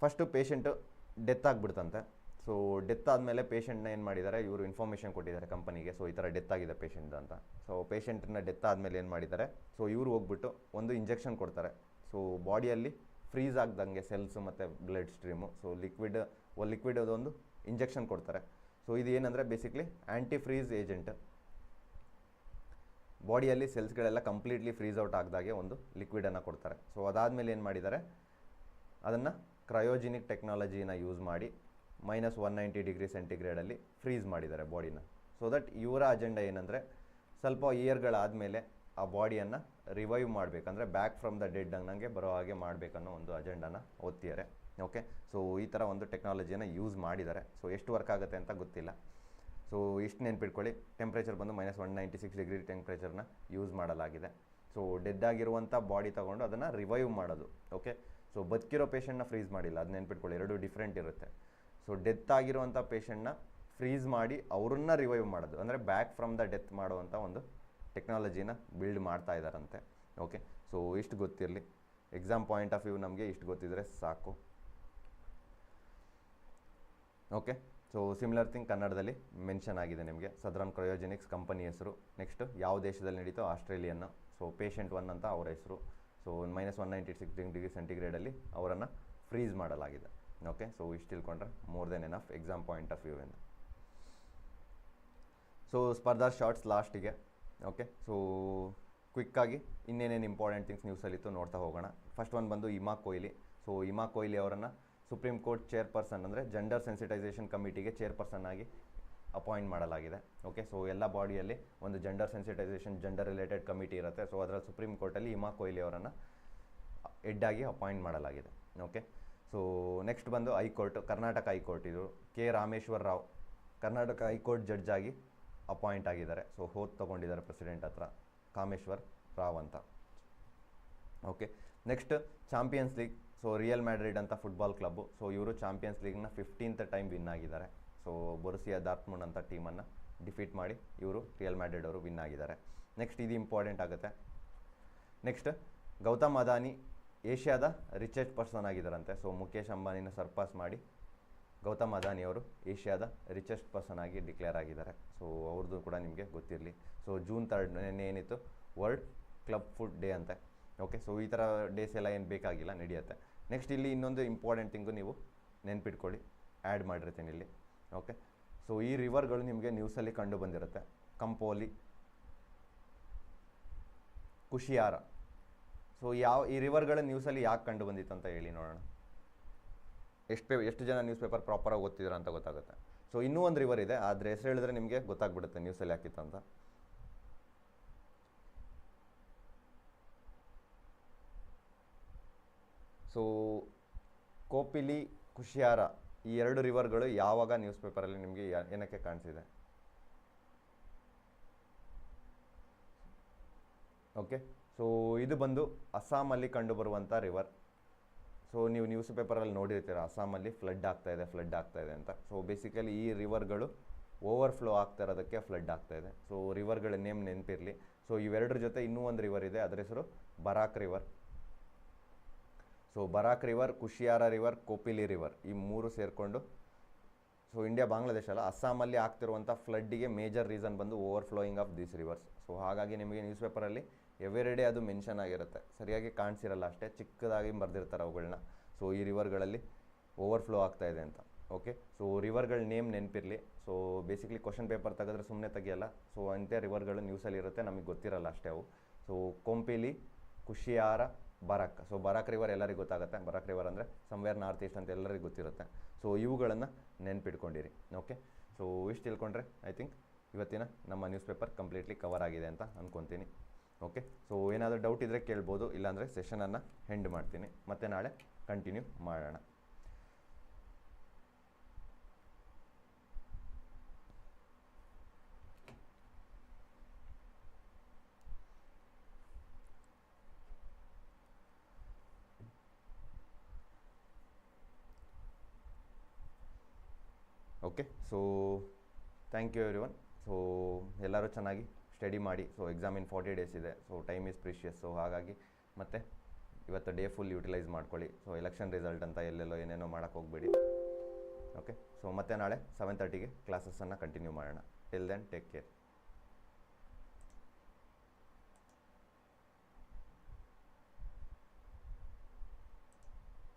ಫಸ್ಟು ಪೇಷಂಟು ಡೆತ್ ಆಗಿಬಿಡ್ತಂತೆ. ಸೊ ಡೆತ್ ಆದಮೇಲೆ ಪೇಷಂಟ್ನ ಏನು ಮಾಡಿದ್ದಾರೆ? ಇವರು ಇನ್ಫಾರ್ಮೇಷನ್ ಕೊಟ್ಟಿದ್ದಾರೆ ಕಂಪನಿಗೆ ಸೊ ಈ ಥರ ಡೆತ್ ಆಗಿದೆ ಪೇಷಂಟ್ ಅಂತ. ಸೊ ಪೇಷಂಟ್ನ ಡೆತ್ ಆದಮೇಲೆ ಏನು ಮಾಡಿದ್ದಾರೆ? ಸೊ ಇವರು ಹೋಗ್ಬಿಟ್ಟು ಒಂದು ಇಂಜೆಕ್ಷನ್ ಕೊಡ್ತಾರೆ. ಸೊ ಬಾಡಿಯಲ್ಲಿ ಫ್ರೀಸ್ ಆಗ್ದಂಗೆ ಸೆಲ್ಸ್ ಮತ್ತು blood stream so liquid liquid ಅದೊಂದು ಇಂಜೆಕ್ಷನ್ ಕೊಡ್ತಾರೆ. ಸೊ ಇದು ಏನಂದರೆ ಬೇಸಿಕ್ಲಿ ಆ್ಯಂಟಿ ಫ್ರೀಸ್ ಏಜೆಂಟ್ ಬಾಡಿಯಲ್ಲಿ ಸೆಲ್ಸ್ಗಳೆಲ್ಲ ಕಂಪ್ಲೀಟ್ಲಿ ಫ್ರೀಸ್ ಔಟ್ ಆಗದಾಗೆ ಒಂದು ಲಿಕ್ವಿಡನ್ನು ಕೊಡ್ತಾರೆ. ಸೊ ಅದಾದಮೇಲೆ ಏನು ಮಾಡಿದ್ದಾರೆ? ಅದನ್ನು ಕ್ರಯೋಜಿನಿಕ್ ಟೆಕ್ನಾಲಜಿನ ಯೂಸ್ ಮಾಡಿ ಮೈನಸ್ ಒನ್ ನೈಂಟಿ ಡಿಗ್ರಿ ಸೆಂಟಿಗ್ರೇಡಲ್ಲಿ ಫ್ರೀಸ್ ಮಾಡಿದ್ದಾರೆ ಬಾಡಿನ ಸೊ ದಟ್ ಇವರ ಅಜೆಂಡಾ ಏನಂದರೆ ಸ್ವಲ್ಪ ಇಯರ್ಗಳಾದಮೇಲೆ ಆ ಬಾಡಿಯನ್ನು ರಿವೈವ್ ಮಾಡಬೇಕಂದ್ರೆ ಬ್ಯಾಕ್ ಫ್ರಮ್ ದ ಡೆಡ್ ಅನ್ನಂಗೆ ಬರೋ ಹಾಗೆ ಮಾಡಬೇಕನ್ನೋ ಒಂದು ಅಜೆಂಡಾನ ಓದ್ತಿದ್ದಾರೆ ಓಕೆ ಸೊ ಈ ಥರ ಒಂದು ಟೆಕ್ನಾಲಜಿಯನ್ನು ಯೂಸ್ ಮಾಡಿದ್ದಾರೆ. ಸೊ ಎಷ್ಟು ವರ್ಕ್ ಆಗುತ್ತೆ ಅಂತ ಗೊತ್ತಿಲ್ಲ. ಸೊ ಇಷ್ಟು ನೆನ್ಪಿಟ್ಕೊಳ್ಳಿ ಟೆಂಪ್ರೇಚರ್ ಬಂದು minus one ninety six degree ಟೆಂಪ್ರೇಚರ್ನ use ಮಾಡಲಾಗಿದೆ. ಸೊ ಡೆಡ್ ಆಗಿರುವಂಥ ಬಾಡಿ ತೊಗೊಂಡು ಅದನ್ನು ರಿವೈವ್ ಮಾಡೋದು. ಓಕೆ ಸೊ ಬದುಕಿರೋ ಪೇಷಂಟ್ನ ಫ್ರೀಸ್ ಮಾಡಿಲ್ಲ. ಅದು ನೆನ್ಪಿಟ್ಕೊಳ್ಳಿ. ಎರಡು ಡಿಫ್ರೆಂಟ್ ಇರುತ್ತೆ. ಸೊ ಡೆತ್ ಆಗಿರುವಂಥ ಪೇಷಂಟ್ನ ಫ್ರೀಸ್ ಮಾಡಿ ಅವ್ರನ್ನ ರಿವೈವ್ ಮಾಡೋದು. ಅಂದರೆ ಬ್ಯಾಕ್ ಫ್ರಮ್ ದ ಡೆತ್ ಮಾಡುವಂಥ ಒಂದು ಟೆಕ್ನಾಲಜಿನ ಬಿಲ್ಡ್ ಮಾಡ್ತಾ ಇದ್ದಾರಂತೆ ಓಕೆ ಸೊ ಇಷ್ಟು ಗೊತ್ತಿರಲಿ. ಎಕ್ಸಾಮ್ ಪಾಯಿಂಟ್ ಆಫ್ ವ್ಯೂ ನಮಗೆ ಇಷ್ಟು ಗೊತ್ತಿದ್ರೆ ಸಾಕು. ಓಕೆ ಸೊ ಸಿಮಿಲರ್ ಥಿಂಗ್ ಕನ್ನಡದಲ್ಲಿ ಮೆನ್ಷನ್ ಆಗಿದೆ ನಿಮಗೆ. ಸದರನ್ ಕ್ರಯೋಜೆನಿಕ್ಸ್ ಕಂಪನಿ ಹೆಸರು. ನೆಕ್ಸ್ಟ್ ಯಾವ ದೇಶದಲ್ಲಿ ನಡೀತೋ ಆಸ್ಟ್ರೇಲಿಯನ್ನು. ಸೊ ಪೇಷಂಟ್ ಒನ್ ಅಂತ ಅವರ ಹೆಸರು. So minus one ninety six degree ಸೆಂಟಿಗ್ರೇಡಲ್ಲಿ ಅವರನ್ನು ಫ್ರೀಸ್ ಮಾಡಲಾಗಿದೆ. ಓಕೆ ಸೊ ಇಷ್ಟು ತಿಳ್ಕೊಂಡ್ರೆ more than enough exam point of view ಇಂದ. ಸೊ ಸ್ಪರ್ಧಾ ಶಾರ್ಟ್ಸ್ ಲಾಸ್ಟಿಗೆ ಓಕೆ ಸೊ ಕ್ವಿಕ್ಕಾಗಿ ಇನ್ನೇನೇನು ಇಂಪಾರ್ಟೆಂಟ್ ಥಿಂಗ್ಸ್ ನ್ಯೂಸಲ್ಲಿತ್ತು ನೋಡ್ತಾ ಹೋಗೋಣ. ಫಸ್ಟ್ ಒನ್ ಬಂದು ಇಮಾ ಕೊಹ್ಲಿ. ಸೊ ಇಮಾ ಕೊಹ್ಲಿ ಅವರನ್ನು ಸುಪ್ರೀಂ ಕೋರ್ಟ್ ಚೇರ್ಪರ್ಸನ್ ಅಂದರೆ ಜೆಂಡರ್ ಸೆನ್ಸಿಟೈಸೇಷನ್ ಕಮಿಟಿಗೆ ಚೇರ್ಪರ್ಸನ್ ಆಗಿ ಅಪಾಯಿಂಟ್ ಮಾಡಲಾಗಿದೆ. ಓಕೆ ಸೊ ಎಲ್ಲ ಬಾಡಿಯಲ್ಲಿ ಒಂದು gender sensitisation gender related committee ಇರುತ್ತೆ. ಸೊ ಅದರಲ್ಲಿ ಸುಪ್ರೀಂ ಕೋರ್ಟಲ್ಲಿ ಹಿಮಾ ಕೊಹ್ಲಿ ಅವರನ್ನು ಹೆಡ್ ಆಗಿ ಅಪಾಯಿಂಟ್ ಮಾಡಲಾಗಿದೆ. ಓಕೆ ಸೊ ನೆಕ್ಸ್ಟ್ ಬಂದು high court Karnataka high court ಇದು. K Rameshwar Rao, Karnataka high court judge ಆಗಿ ಅಪಾಯಿಂಟ್ ಆಗಿದ್ದಾರೆ. ಸೊ ಹೋದ್ ತೊಗೊಂಡಿದ್ದಾರೆ ಪ್ರೆಸಿಡೆಂಟ್ ಹತ್ರ, ಕಾಮೇಶ್ವರ್ ರಾವ್ ಅಂತ. Okay next champions league so real Madrid ಅಂತ ಫುಟ್ಬಾಲ್ ಕ್ಲಬ್ಬು ಸೊ ಇವರು ಚಾಂಪಿಯನ್ಸ್ ಲೀಗ್ನ ಫಿಫ್ಟೀನ್ತ್ ಟೈಮ್ ವಿನ್ ಆಗಿದ್ದಾರೆ. ಸೊ ಬೊರುಸಿಯಾ ಡಾರ್ಟ್ಮುಂಡ್ ಅಂತ ಟೀಮನ್ನು ಡಿಫೀಟ್ ಮಾಡಿ ಇವರು ರಿಯಲ್ ಮ್ಯಾಡ್ರಿಡ್ ಅವರು ವಿನ್ ಆಗಿದ್ದಾರೆ. ನೆಕ್ಸ್ಟ್ ಇದು ಇಂಪಾರ್ಟೆಂಟ್ ಆಗುತ್ತೆ. ನೆಕ್ಸ್ಟ್ ಗೌತಮ್ ಅದಾನಿ ಏಷ್ಯಾದ ರಿಚೆಸ್ಟ್ ಪರ್ಸನ್ ಆಗಿದ್ದಾರಂತೆ. ಸೊ ಮುಖೇಶ್ ಅಂಬಾನಿನ ಸರ್ಪಾಸ್ ಮಾಡಿ ಗೌತಮ್ ಅದಾನಿ ಅವರು ಏಷ್ಯಾದ ರಿಚೆಸ್ಟ್ ಪರ್ಸನ್ ಆಗಿ ಡಿಕ್ಲೇರ್ ಆಗಿದ್ದಾರೆ. ಸೊ ಅವ್ರದ್ದು ಕೂಡ ನಿಮಗೆ ಗೊತ್ತಿರಲಿ. ಸೊ ಜೂನ್ ತರ್ಡ್ ನೆನ್ನೆ ಏನಿತ್ತು? ವರ್ಲ್ಡ್ ಕ್ಲಬ್ ಫುಡ್ ಡೇ ಅಂತೆ. ಓಕೆ ಸೊ ಈ ಥರ ಡೇಸ್ ಎಲ್ಲ ಏನು ಬೇಕಾಗಿಲ್ಲ, ನಡೆಯುತ್ತೆ. ನೆಕ್ಸ್ಟ್ ಇಲ್ಲಿ ಇನ್ನೊಂದು ಇಂಪಾರ್ಟೆಂಟ್ ಥಿಂಗು ನೀವು ನೆನ್ಪಿಟ್ಕೊಳ್ಳಿ ಆ್ಯಡ್ ಮಾಡಿರ್ತೀನಿ ಇಲ್ಲಿ. ಓಕೆ ಸೊ ಈ ರಿವರ್ಗಳು ನಿಮಗೆ ನ್ಯೂಸಲ್ಲಿ ಕಂಡು ಬಂದಿರುತ್ತೆ. ಕಂಪೋಲಿ ಕುಶಿಯಾರ ಸೊ ಯಾವ, ಈ ರಿವರ್ಗಳ ನ್ಯೂಸಲ್ಲಿ ಯಾಕೆ ಕಂಡು ಬಂದಿತ್ತು ಅಂತ ಹೇಳಿ ನೋಡೋಣ. ಎಷ್ಟು ಪೇ, ಎಷ್ಟು ಜನ ನ್ಯೂಸ್ ಪೇಪರ್ ಪ್ರಾಪರಾಗಿ ಓದ್ತಿದ್ದೀರ ಅಂತ ಗೊತ್ತಾಗುತ್ತೆ. ಸೊ ಇನ್ನೂ ಒಂದು ರಿವರ್ ಇದೆ. ಆದರೆ ಹೆಸರು ಹೇಳಿದ್ರೆ ನಿಮಗೆ ಗೊತ್ತಾಗ್ಬಿಡುತ್ತೆ ನ್ಯೂಸಲ್ಲಿ ಹಾಕಿತ್ತು ಅಂತ. ಸೊ ಕೋಪಿಲಿ ಕುಶಿಯಾರ ಈ ಎರಡು ರಿವರ್ಗಳು ಯಾವಾಗ ನ್ಯೂಸ್ ಪೇಪರಲ್ಲಿ ನಿಮಗೆ ಏನಕ್ಕೆ ಕಾಣಿಸಿದೆ? ಓಕೆ, ಸೊ ಇದು ಬಂದು ಅಸ್ಸಾಮಲ್ಲಿ ಕಂಡುಬರುವಂಥ ರಿವರ್. ಸೊ ನೀವು ನ್ಯೂಸ್ ಪೇಪರಲ್ಲಿ ನೋಡಿರ್ತೀರ, ಅಸ್ಸಾಮಲ್ಲಿ ಫ್ಲಡ್ ಆಗ್ತಾ ಇದೆ, ಫ್ಲಡ್ ಆಗ್ತಾ ಇದೆ ಅಂತ. ಸೊ ಬೇಸಿಕಲಿ ಈ ರಿವರ್ಗಳು ಓವರ್ಫ್ಲೋ ಆಗ್ತಾ ಇರೋದಕ್ಕೆ ಫ್ಲಡ್ ಆಗ್ತಾ ಇದೆ. ಸೊ ರಿವರ್ಗಳ ನೇಮ್ ನೆನಪಿರಲಿ. ಸೊ ಇವೆರಡರ ಜೊತೆ ಇನ್ನೂ ಒಂದು ರಿವರ್ ಇದೆ, ಅದರ ಹೆಸರು Barak river. So Barak river Kushiyara river Kopili river ಈ ಮೂರು ಸೇರಿಕೊಂಡು ಸೊ ಇಂಡಿಯಾ ಬಾಂಗ್ಲಾದೇಶ ಅಲ್ಲ ಅಸ್ಸಾಮಲ್ಲಿ ಆಗ್ತಿರುವಂಥ ಫ್ಲಡ್ಡಿಗೆ ಮೇಜರ್ ರೀಸನ್ ಬಂದು over flowing of these rivers so ಹಾಗಾಗಿ ನಿಮಗೆ ನ್ಯೂಸ್ ಪೇಪರಲ್ಲಿ ಎವ್ರಿ ಡೇ ಅದು ಮೆನ್ಷನ್ ಆಗಿರುತ್ತೆ. ಸರಿಯಾಗಿ ಕಾಣಿಸಿರಲ್ಲ ಅಷ್ಟೇ, ಚಿಕ್ಕದಾಗಿ ಬರೆದಿರ್ತಾರೆ ಅವುಗಳನ್ನ ಸೊ ಈ ರಿವರ್ಗಳಲ್ಲಿ ಓವರ್ಫ್ಲೋ ಆಗ್ತಾ ಇದೆ ಅಂತ. ಓಕೆ ಸೊ ರಿವರ್ಗಳ ನೇಮ್ ನೆನಪಿರಲಿ. ಸೊ ಬೇಸಿಕ್ಲಿ ಕ್ವಶನ್ ಪೇಪರ್ ತೆಗೆದ್ರೆ ಸುಮ್ಮನೆ ತೆಗಿಯಲ್ಲ. ಸೊ ಅಂತೆ ರಿವರ್ಗಳು ನ್ಯೂಸಲ್ಲಿ ಇರುತ್ತೆ, ನಮಗೆ ಗೊತ್ತಿರಲ್ಲ ಅಷ್ಟೇ ಅವು. So Kopili Kushiyara Barak so Barak river ಎಲ್ಲರಿಗೂ ಗೊತ್ತಾಗುತ್ತೆ. ಬರಾಕ್ ರಿವರ್ ಅಂದರೆ ಸಮ್ವೇರ್ ನಾರ್ತ್ ಈಸ್ಟ್ ಅಂತ ಎಲ್ಲರಿಗೂ ಗೊತ್ತಿರುತ್ತೆ. ಸೊ ಇವುಗಳನ್ನು ನೆನ್ಪಿಟ್ಕೊಂಡಿರಿ. ಓಕೆ ಸೊ ಇಷ್ಟು ತಿಳ್ಕೊಂಡ್ರೆ ಐ ಥಿಂಕ್ ಇವತ್ತಿನ ನಮ್ಮ ನ್ಯೂಸ್ ಪೇಪರ್ ಕಂಪ್ಲೀಟ್ಲಿ ಕವರ್ ಆಗಿದೆ ಅಂತ ಅಂದ್ಕೊತೀನಿ ಓಕೆ ಸೊ ಏನಾದರೂ ಡೌಟ್ ಇದ್ದರೆ ಕೇಳ್ಬೋದು. ಇಲ್ಲಾಂದರೆ ಸೆಷನನ್ನು ಹೆಂಡ್ ಮಾಡ್ತೀನಿ. ಮತ್ತು ನಾಳೆ ಕಂಟಿನ್ಯೂ ಮಾಡೋಣ. Okay so thank you everyone so ಎಲ್ಲರೂ ಚೆನ್ನಾಗಿ ಸ್ಟಡಿ ಮಾಡಿ so exam in forty days ಇದೆ so time is precious so ಹಾಗಾಗಿ ಮತ್ತೆ ಇವತ್ತು ಡೇ ಫುಲ್ ಯುಟಿಲೈಸ್ ಮಾಡ್ಕೊಳ್ಳಿ ಸೊ ಎಲೆಕ್ಷನ್ ರಿಸಲ್ಟ್ ಅಂತ ಎಲ್ಲೆಲ್ಲೋ ಏನೇನೋ ಮಾಡೋಕ್ಕೆ ಹೋಗ್ಬೇಡಿ. ಓಕೆ ಸೊ ಮತ್ತೆ ನಾಳೆ ಸೆವೆನ್ ತರ್ಟಿಗೆ ಕ್ಲಾಸಸ್ಸನ್ನು ಕಂಟಿನ್ಯೂ ಮಾಡೋಣ. Till then take care